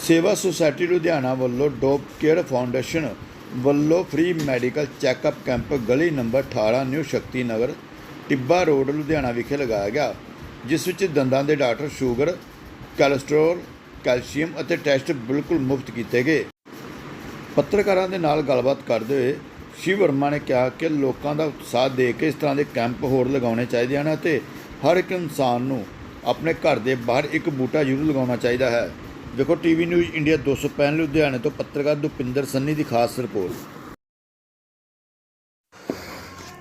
ਸੇਵਾ ਸੁਸਾਇਟੀ ਲੁਧਿਆਣਾ ਵੱਲੋਂ dope care foundation ਵੱਲੋਂ ਫ੍ਰੀ ਮੈਡੀਕਲ ਚੈੱਕਅਪ ਕੈਂਪ ਗਲੀ number 18 new Shakti Nagar Tibba road, Ludhiana ਵਿਖੇ ਲਗਾਇਆ ਗਿਆ, ਜਿਸ ਵਿੱਚ ਦੰਦਾਂ ਦੇ ਡਾਕਟਰ ਸ਼ੂਗਰ, ਕੋਲੇਸਟ੍ਰੋਲ, ਕੈਲਸ਼ੀਅਮ ਅਤੇ ਟੈਸਟ ਬਿਲਕੁਲ ਮੁਫਤ ਕੀਤੇ ਗਏ। ਪੱਤਰਕਾਰਾਂ ਦੇ ਨਾਲ ਗੱਲਬਾਤ ਕਰਦੇ ਹੋਏ ਸ਼ਿਵ ਵਰਮਾ ਨੇ ਕਿਹਾ ਕਿ ਲੋਕਾਂ ਦਾ ਉਤਸ਼ਾਹ ਦੇ ਕੇ ਇਸ ਤਰ੍ਹਾਂ ਦੇ ਕੈਂਪ ਹੋਰ ਲਗਾਉਣੇ ਚਾਹੀਦੇ ਹਨ ਅਤੇ ਹਰ ਇੱਕ ਇਨਸਾਨ ਨੂੰ ਆਪਣੇ ਘਰ ਦੇ ਬਾਹਰ ਇੱਕ ਬੂਟਾ ਜ਼ਰੂਰ ਲਗਾਉਣਾ ਚਾਹੀਦਾ ਹੈ। ਦੇਖੋ ਟੀਵੀ ਨਿਊਜ਼ ਇੰਡੀਆ 265 ਲੁਧਿਆਣੇ ਤੋਂ ਪੱਤਰਕਾਰ ਦੁਪਿੰਦਰ ਸੰਨੀ ਦੀ ਖਾਸ ਰਿਪੋਰਟ।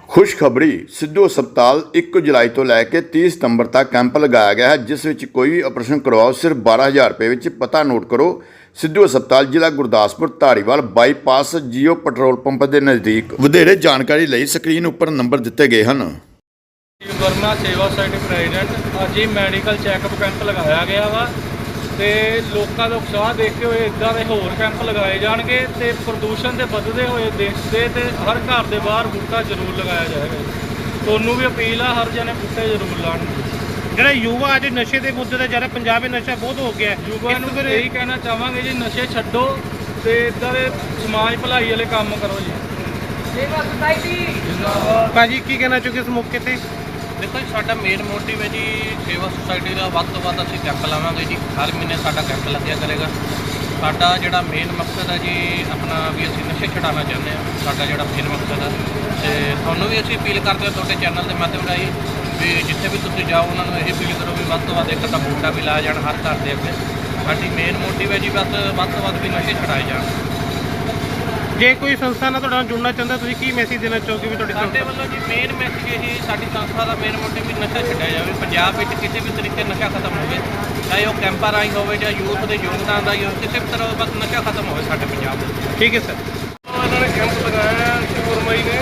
ਖੁਸ਼ਖਬਰੀ ਸਿੱਧੂ ਹਸਪਤਾਲ 1 ਜੁਲਾਈ ਤੋਂ ਲੈ ਕੇ 30 ਸਤੰਬਰ ਤੱਕ ਕੈਂਪ ਲਗਾਇਆ ਗਿਆ ਹੈ ਜਿਸ ਵਿੱਚ ਕੋਈ ਵੀ ਆਪਰੇਸ਼ਨ ਕਰਵਾਓ ਸਿਰਫ 12000 ਰੁਪਏ ਵਿੱਚ ਪਤਾ ਨੋਟ ਕਰੋ। ਸਿੱਧੂ ਹਸਪਤਾਲ ਜ਼ਿਲ੍ਹਾ Gurdaspur Dhariwal bypass Jio petrol pump ਦੇ ਨਜ਼ਦੀਕ। ਵਧੇਰੇ ਜਾਣਕਾਰੀ ਲਈ ਸਕਰੀਨ ਉੱਪਰ ਨੰਬਰ ਦਿੱਤੇ ਗਏ ਹਨ। ਵਰਮਾ ਸੇਵਾ ਸੁਸਾਇਟੀ ਪ੍ਰੈਜ਼ੀਡੈਂਟ ਅੱਜ ਹੀ ਮੈਡੀਕਲ ਚੈੱਕਅਪ ਕੈਂਪ ਲਗਾਇਆ ਗਿਆ ਵਾ। ਤੇ ਲੋਕਾਂ ਦਾ ਉਤਸ਼ਾਹ ਦੇਖਦੇ ਹੋਏ ਇਦਾਂ ਦੇ ਹੋਰ ਕੈਂਪ ਲਗਾਏ ਜਾਣਗੇ ਤੇ ਪ੍ਰਦੂਸ਼ਣ ਦੇ ਵੱਧਦੇ ਹੋਏ ਦੇਖਦੇ ਤੇ ਹਰ ਘਰ ਦੇ ਬਾਹਰ ਬੂਟਾ ਜ਼ਰੂਰ ਲਗਾਇਆ ਜਾਏਗਾ। ਤੁਹਾਨੂੰ ਵੀ ਅਪੀਲ ਆ ਹਰ ਜਣੇ ਬੂਟੇ ਜ਼ਰੂਰ ਲਾਉਣ। ਜਿਹੜਾ ਯੁਵਾ ਅੱਜ ਨਸ਼ੇ ਦੇ ਮੁੱਦੇ ਤੇ ਜਿਹੜਾ ਪੰਜਾਬ ਵਿੱਚ ਨਸ਼ਾ ਬਹੁਤ ਹੋ ਗਿਆ। ਹੈ ਯੁਵਾ ਨੂੰ ਬਾਰੇ- ਇਹੀ ਕਹਿਣਾ ਚਾਹਾਂਗੇ ਜੀ ਨਸ਼ੇ ਛੱਡੋ ਤੇ ਇਦਾਂ ਦੇ ਸਮਾਜ ਭਲਾਈ ਵਾਲੇ ਕੰਮ ਕਰੋ ਜੀ। ਭਾਜੀ ਕੀ ਕਹਿਣਾ ਚਾਹੋਗੇ ਇਸ ਮੌਕੇ ਤੇ? ਦੇਖੋ ਜੀ, ਸਾਡਾ ਮੇਨ ਮੋਟਿਵ ਹੈ ਜੀ ਸੇਵਾ ਸੁਸਾਇਟੀ ਦਾ ਵੱਧ ਤੋਂ ਵੱਧ ਅਸੀਂ ਕੈਂਪ ਲਾਵਾਂਗੇ ਜੀ। ਹਰ ਮਹੀਨੇ ਸਾਡਾ ਕੈਂਪ ਲੱਗਿਆ ਕਰੇਗਾ। ਸਾਡਾ ਜਿਹੜਾ ਮੇਨ ਮਕਸਦ ਹੈ ਜੀ, ਆਪਣਾ ਵੀ ਅਸੀਂ ਨਸ਼ੇ ਛਡਾਉਣਾ ਚਾਹੁੰਦੇ ਹਾਂ। ਸਾਡਾ ਜਿਹੜਾ ਮੇਨ ਮਕਸਦ ਹੈ। ਤੇ ਤੁਹਾਨੂੰ ਵੀ ਅਸੀਂ ਅਪੀਲ ਕਰਦੇ ਹਾਂ ਤੁਹਾਡੇ ਚੈਨਲ ਦੇ ਮਾਧਿਅਮ ਰਾਹੀਂ ਵੀ ਜਿੱਥੇ ਵੀ ਤੁਸੀਂ ਜਾਓ, ਉਹਨਾਂ ਨੂੰ ਇਹ ਅਪੀਲ ਕਰੋ ਵੀ ਵੱਧ ਤੋਂ ਵੱਧ ਇੱਕ ਤਾਂ ਬੂਟਾ ਵੀ ਲਾਇਆ ਜਾਣ ਹਰ ਘਰ ਦੇ ਅੱਗੇ। ਸਾਡੀ ਮੇਨ ਮੋਟਿਵ ਹੈ ਜੀ, ਵੱਧ ਵੱਧ ਤੋਂ ਵੱਧ ਵੀ ਨਸ਼ੇ ਛਡਾਏ ਜਾਣ। ਜੇ ਕੋਈ ਸੰਸਥਾ ਨਾਲ ਤੁਹਾਡੇ ਨਾਲ ਜੁੜਨਾ ਚਾਹੁੰਦਾ ਤੁਸੀਂ ਕੀ ਮੈਸੇਜ ਦੇਣਾ ਚਾਹੋਗੇ ਵੀ ਤੁਹਾਡੀ ਸਾਡੇ ਵੱਲੋਂ ਜੀ ਮੇਨ ਮੈਸੇਜ ਇਹੀ ਸਾਡੀ ਸੰਸਥਾ ਦਾ ਮੇਨ ਮੋਟਿਵ ਵੀ ਨਸ਼ਾ ਛੱਡਿਆ ਜਾਵੇ। ਪੰਜਾਬ ਵਿੱਚ ਕਿਸੇ ਵੀ ਤਰੀਕੇ ਨਸ਼ਾ ਖਤਮ ਹੋਵੇ ਚਾਹੇ ਉਹ ਕੈਂਪਾਂ ਰਾਹੀਂ ਹੋਵੇ ਜਾਂ ਯੂਥ ਦੇ ਯੋਗਦਾਨ ਦਾ ਕਿਸੇ ਵੀ ਤਰ੍ਹਾਂ ਬਸ ਨਸ਼ਾ ਖਤਮ ਹੋਵੇ ਸਾਡੇ ਪੰਜਾਬ ਵਿੱਚ। ਠੀਕ ਹੈ ਸਰ। ਇਹਨਾਂ ਨੇ ਕੈਂਪ ਲਗਾਇਆ ਹੈ ਸ਼ਿਵਰਮਾਈ ਨੇ।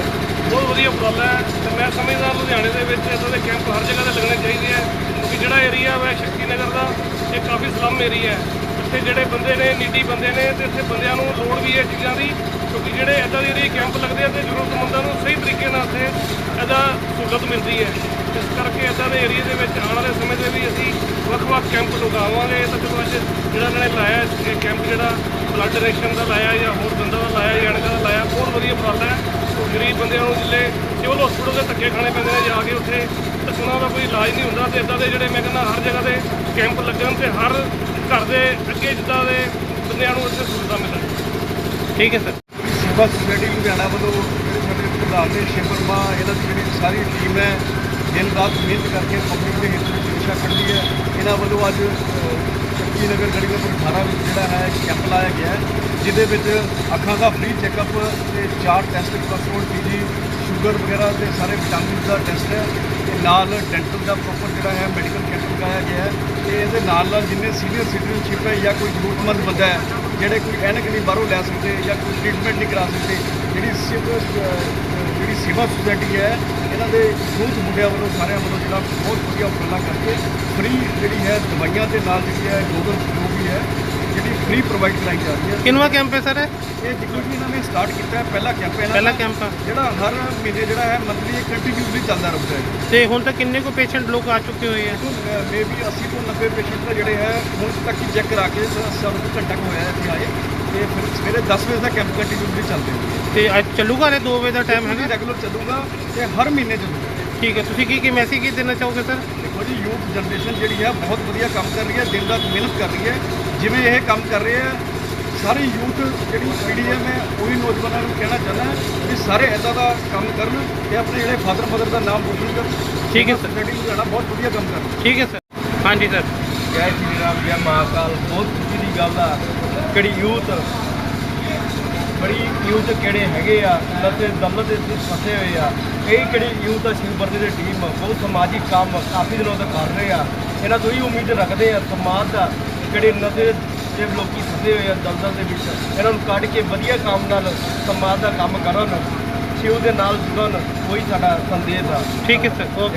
ਬਹੁਤ ਵਧੀਆ ਉਪਰਾਲਾ ਹੈ। ਤੇ ਮੈਂ ਸਮਝਦਾ ਲੁਧਿਆਣੇ ਦੇ ਵਿੱਚ ਇਦਾਂ ਦੇ ਕੈਂਪ ਹਰ ਜਗ੍ਹਾ ਤੇ ਲੱਗਣੇ ਚਾਹੀਦੇ ਆ ਕਿਉਂਕਿ ਜਿਹੜਾ ਏਰੀਆ ਹੈ ਸ਼ਕਤੀ ਨਗਰ ਦਾ ਇਹ ਕਾਫੀ ਸਲਮ ਏਰੀਆ ਹੈ। ਇੱਥੇ ਜਿਹੜੇ ਬੰਦੇ ਨੇ, ਨੀਡੀ ਬੰਦੇ ਨੇ ਤੇ ਇੱਥੇ ਬੰਦਿਆਂ ਨੂੰ ਲੋੜ ਵੀ ਹੈ ਚੀਜ਼ਾਂ ਦੀ, ਕਿਉਂਕਿ ਜਿਹੜੇ ਇਦਾਂ ਦੇ ਏਰੀਆ ਕੈਂਪ ਲੱਗਦੇ ਆ ਤੇ ਜ਼ਰੂਰਤਮੰਦਾਂ ਨੂੰ ਸਹੀ ਤਰੀਕੇ ਨਾਲ ਇੱਥੇ ਇਹਦਾ ਸਹੂਲਤ ਮਿਲਦੀ ਹੈ। ਇਸ ਕਰਕੇ ਇਦਾਂ ਦੇ ਏਰੀਆ ਦੇ ਵਿੱਚ ਆਉਣ ਵਾਲੇ ਸਮੇਂ ਦੇ ਵੀ ਅਸੀਂ ਵੱਖ-ਵੱਖ ਕੈਂਪ ਲਗਾਵਾਂਗੇ ਤਾਂ ਜਦੋਂ ਅੱਜ ਜਿਹੜਾ ਇਹਨਾਂ ਨੇ ਲਾਇਆ ਇਹ ਕੈਂਪ ਜਿਹੜਾ ਬਲੱਡ ਡੋਨੇਸ਼ਨ ਦਾ ਲਾਇਆ ਜਾਂ ਹੋਰ ਦੰਦਾਂ ਦਾ ਲਾਇਆ ਜਾਂ ਅਣਕਾਂ ਦਾ ਲਾਇਆ, ਬਹੁਤ ਵਧੀਆ ਉਪਰਾਲਾ ਹੈ। ਗਰੀਬ ਬੰਦਿਆਂ ਨੂੰ ਜਿਹੜੇ ਸਿਵਲ ਹਸਪੀਟਲ ਦੇ ਧੱਕੇ ਖਾਣੇ ਪੈਂਦੇ ਨੇ, ਜਾ ਕੇ ਉੱਥੇ ਤੇ ਉਹਨਾਂ ਦਾ ਕੋਈ ਇਲਾਜ ਨਹੀਂ ਹੁੰਦਾ ਤੇ ਇਦਾਂ ਦੇ ਜਿਹੜੇ ਮੈਂ ਕਹਿੰਦਾ ਹਰ ਜਗ੍ਹਾ ਤੇ ਕੈਂਪ ਲੱਗਣ ਤੇ ਹਰ ਘਰ ਦੇ ਅੱਗੇ ਜਿੱਦਾਂ ਦੇ ਬੰਦਿਆਂ ਨੂੰ ਉੱਥੇ ਸਹੂਲਤਾਂ ਮਿਲਣ। ਠੀਕ ਹੈ ਸਰ। ਸੇਵਾ ਸੁਸਾਇਟੀ ਲੁਧਿਆਣਾ ਵੱਲੋਂ ਜਿਹੜੇ ਸਾਡੇ ਪ੍ਰਧਾਨ ਨੇ ਸ਼ਿਵ ਵਰਮਾ ਇਹਨਾਂ ਦੀ ਜਿਹੜੀ ਸਾਰੀ ਟੀਮ ਹੈ ਦਿਨ ਰਾਤ ਮਿਹਨਤ ਕਰਕੇ ਪਬਲਿਕ ਦੇ ਹਿੱਤ ਵਿੱਚ ਨਸ਼ਾ ਕੱਢਦੀ ਹੈ। ਇਹਨਾਂ ਵੱਲੋਂ ਅੱਜ ਸ਼ਕਤੀ ਨਗਰ ਗਲੀ ਨੰਬਰ 18 ਵਿੱਚ ਜਿਹੜਾ ਹੈ ਕੈਂਪ ਲਾਇਆ ਗਿਆ ਹੈ ਜਿਹਦੇ ਵਿੱਚ ਅੱਖਾਂ ਦਾ ਫ੍ਰੀ ਚੈੱਕਅਪ ਤੇ ਚਾਰ ਟੈਸਟ ਕੋਲੇਸਟ੍ਰੋਲ ਟੀਜੀ ਸ਼ੂਗਰ ਵਗੈਰਾ ਤੇ ਸਾਰੇ ਵਿਟਾਮਿਨ ਦਾ ਟੈਸਟ ਹੈ। ਤੇ ਨਾਲ ਡੈਂਟਲ ਦਾ ਪ੍ਰੋਪਰ ਜਿਹੜਾ ਹੈ ਮੈਡੀਕਲ ਕੈਂਪ ਲਗਾਇਆ ਗਿਆ ਹੈ ਤੇ ਇਹਦੇ ਨਾਲ ਨਾਲ ਜਿੰਨੇ ਸੀਨੀਅਰ ਸਿਟੀਜ਼ਨਸ਼ਿਪ ਹੈ ਜਾਂ ਕੋਈ ਜ਼ਰੂਰਤਮੰਦ ਬੰਦਾ ਹੈ, ਜਿਹੜੇ ਕੋਈ ਐਨਕ ਨਹੀਂ ਬਾਹਰੋਂ ਲੈ ਸਕਦੇ ਜਾਂ ਕੋਈ ਟ੍ਰੀਟਮੈਂਟ ਨਹੀਂ ਕਰਾ ਸਕਦੇ, ਜਿਹੜੀ ਸਿਵ ਜਿਹੜੀ ਸੇਵਾ ਸੁਸਾਇਟੀ ਹੈ, ਇਹਨਾਂ ਦੇ ਯੂਥ ਮੁੰਡਿਆਂ ਵੱਲੋਂ, ਸਾਰਿਆਂ ਵੱਲੋਂ ਜਿਹੜਾ ਬਹੁਤ ਵਧੀਆ ਉਪਰਾਲਾ ਕਰਕੇ ਫ੍ਰੀ ਜਿਹੜੀ ਹੈ ਦਵਾਈਆਂ ਦੇ ਨਾਲ ਜਿਹੜੀ ਹੈ ਗੋਗਲ ਜੋ ਵੀ ਹੈ ਜਿਹੜੀ ਫ੍ਰੀ ਪ੍ਰੋਵਾਈਡ ਕਰਾਈ ਜਾ ਰਹੀ ਹੈ। ਕਿੰਨਵਾ ਕੈਂਪ ਹੈ ਸਰ ਇਹ? ਜਿੱਦੋਂ ਵੀ ਇਹਨਾਂ ਨੇ ਸਟਾਰਟ ਕੀਤਾ ਹੈ ਪਹਿਲਾ ਕੈਂਪ ਹੈ ਪਹਿਲਾ ਕੈਂਪ ਆ। ਜਿਹੜਾ ਹਰ ਮਹੀਨੇ ਜਿਹੜਾ ਹੈ ਮੰਥਲੀ ਕੰਟੀਨਿਊਸਲੀ ਚੱਲਦਾ ਰਹੂਗਾ ਹੈ। ਤੇ ਹੁਣ ਤੱਕ ਕਿੰਨੇ ਕੋ ਪੇਸ਼ੈਂਟ ਲੋਕ ਆ ਚੁੱਕੇ ਹੋਏ ਆ? ਮੇ ਵੀ 80 ਤੋਂ 90 ਪੇਸ਼ੈਂਟ ਦਾ ਜਿਹੜੇ ਹੈ ਹੁਣ ਤੱਕ ਹੀ ਚੈੱਕ ਕਰਾ ਕੇ ਸ- ਸਾਨੂੰ ਕੁ ਘੰਟਾ ਕੁ ਹੋਇਆ ਹੈ ਇੱਥੇ ਆਏ। ਤੇ ਫਿਰ ਸਵੇਰੇ 10 ਵਜੇ ਦਾ ਕੈਂਪ ਕੰਟੀਨਿਊਸਲੀ ਚੱਲਦੇ ਹੋਣਗੇ ਤੇ ਅੱਜ ਚੱਲੂਗਾ ਰੇ 2 ਵਜੇ ਦਾ ਟਾਈਮ ਹੈਗਾ ਰੈਗੂਲਰ ਚੱਲੂਗਾ ਤੇ ਹਰ ਮਹੀਨੇ ਚੱਲੂਗਾ। ਠੀਕ ਹੈ ਤੁਸੀਂ ਕੀ ਕੀ ਮੈਸੇਜ ਕੀ ਦੇਣਾ ਚਾਹੋਗੇ ਸਰ? ਦੇਖੋ ਜੀ ਯੂਥ ਜਨਰੇਸ਼ਨ ਜਿਹੜੀ ਹੈ ਬਹੁਤ ਵਧੀਆ ਕੰਮ ਕਰ ਰਹੀ ਹੈ ਦਿਨ ਰਾਤ ਮਿਹਨਤ ਕਰ ਰਹੀ ਹੈ। ਜਿਵੇਂ ਇਹ ਕੰਮ ਕਰ ਰਹੇ ਹੈ ਸਾਰੀ ਯੂਥ ਜਿਹੜੀ ਪੀੜ੍ਹੀ ਹੈ ਮੈਂ ਉਹੀ ਨੌਜਵਾਨਾਂ ਨੂੰ ਕਹਿਣਾ ਚਾਹੁੰਦਾ ਵੀ ਸਾਰੇ ਇਦਾਂ ਦਾ ਕੰਮ ਕਰਨ ਤੇ ਆਪਣੇ ਜਿਹੜੇ ਫਾਦਰ ਮਦਰ ਦਾ ਨਾਮ ਰੋਸ਼ਨ ਕਰਨ। ਠੀਕ ਹੈ ਸਰ। ਸੋਸਾਇਟੀ ਲੁਧਿਆਣਾ ਬਹੁਤ ਵਧੀਆ ਕੰਮ ਕਰ ਠੀਕ ਹੈ ਸਰ। ਹਾਂਜੀ ਸਰ। ਜੈ ਸ਼੍ਰੀ ਰਾਮ ਜੈ ਮਹਾਕਾਲ ਬਹੁਤ ਖੁਸ਼ੀ ਦੀ ਗੱਲ ਆ ਕਿਹੜੀ ਯੂਥ ਬੜੀ ਯੂਥ ਕਿਹੜੇ ਹੈਗੇ ਆ ਨਸ਼ੇ ਦਮਨ ਦੇ ਵਿੱਚ ਫਸੇ ਹੋਏ ਆ। ਇਹ ਕਿਹੜੀ ਯੂਥ ਆ ਸ਼ਿਵਵਰਦੀ ਦੀ ਟੀਮ ਬਹੁਤ ਸਮਾਜਿਕ ਕੰਮ ਕਾਫੀ ਦਿਨੋਂ ਤੋਂ ਕਰ ਰਹੇ ਆ। ਇਹਨਾਂ ਤੋਂ ਹੀ ਉਮੀਦ ਰੱਖਦੇ ਆ ਸਮਾਜ ਦਾ ਜਿਹੜੇ ਨਸ਼ੇ ਦੇ ਲੋਕੀ ਫਸੇ ਹੋਏ ਆ ਦਲਦਲ ਦੇ ਵਿੱਚ, ਇਹਨਾਂ ਨੂੰ ਕੱਢ ਕੇ ਵਧੀਆ ਕੰਮ ਨਾਲ, ਸਮਾਜ ਦਾ ਕੰਮ ਕਰਨ ਸ਼ਿਵ ਦੇ ਨਾਲ ਜੁੜਨ, ਕੋਈ ਸਾਡਾ ਸੰਦੇਸ਼ ਆ। ਠੀਕ ਹੈ ਸਰ ਓਕੇ